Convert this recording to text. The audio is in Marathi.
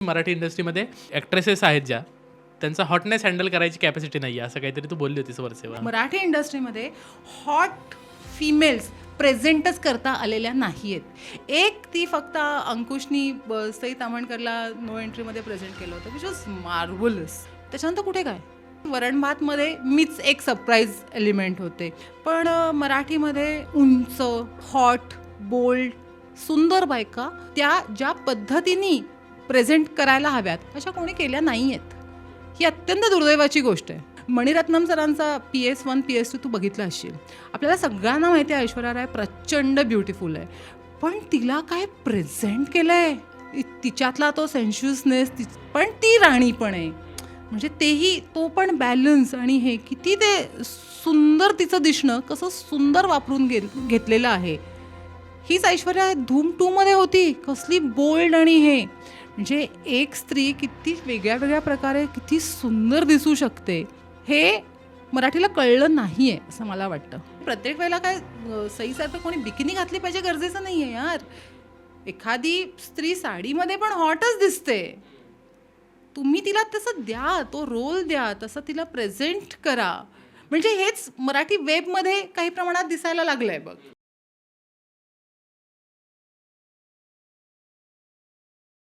मराठी इंडस्ट्रीमध्ये ॲक्ट्रेसेस आहेत ज्या त्यांचा हॉटनेस हँडल करायची कॅपॅसिटी नाही आहे असं काहीतरी तू बोलली होतीस वरसेवा मराठी इंडस्ट्रीमध्ये हॉट फिमेल्स प्रेझेंटच करता आलेल्या नाही आहेत एक ती फक्त अंकुशनी ब- सई तामणकरला नो एंट्रीमध्ये प्रेझेंट केलं होतं विच वॉज मार्वलस त्याच्यानंतर कुठे काय? वरण भातमध्ये मीच एक सरप्राईज एलिमेंट होते. पण मराठीमध्ये उंच हॉट बोल्ड सुंदर बायका त्या ज्या पद्धतीने प्रेझेंट करायला हव्यात अशा कोणी केल्या नाही आहेत ही अत्यंत दुर्दैवाची गोष्ट आहे. मणिरत्नम सरांचा P S one P S two तू बघितला असशील. आपल्याला सगळ्यांना माहिती आहे ऐश्वर्या राय प्रचंड ब्युटिफुल आहे. पण तिला काय प्रेझेंट केलं आहे तिच्यातला तो सेन्शुअसनेस ति पण ती राणी पण आहे. म्हणजे तेही तो पण बॅलन्स आणि हे किती ते सुंदर तिचं दिसणं कसं सुंदर वापरून घे घेतलेलं आहे. हीच ऐश्वर्या धूम टूमध्ये होती. कसली बोल्ड आणि हे. म्हणजे एक स्त्री किती वेगळ्या वेगळ्या प्रकारे किती सुंदर दिसू शकते. हे मराठीला कळलं नाही आहे असं मला वाटतं. प्रत्येक वेळेला काय अं, सईसारखं कोणी बिकिनी घातली पाहिजे गरजेचं नाही आहे यार. एखादी स्त्री साडीमध्ये पण हॉटच दिसते. तुम्ही तिला तसं द्या तो रोल द्या तसं तिला प्रेझेंट करा. म्हणजे हेच मराठी वेबमध्ये काही प्रमाणात दिसायला लागलं आहे बघ.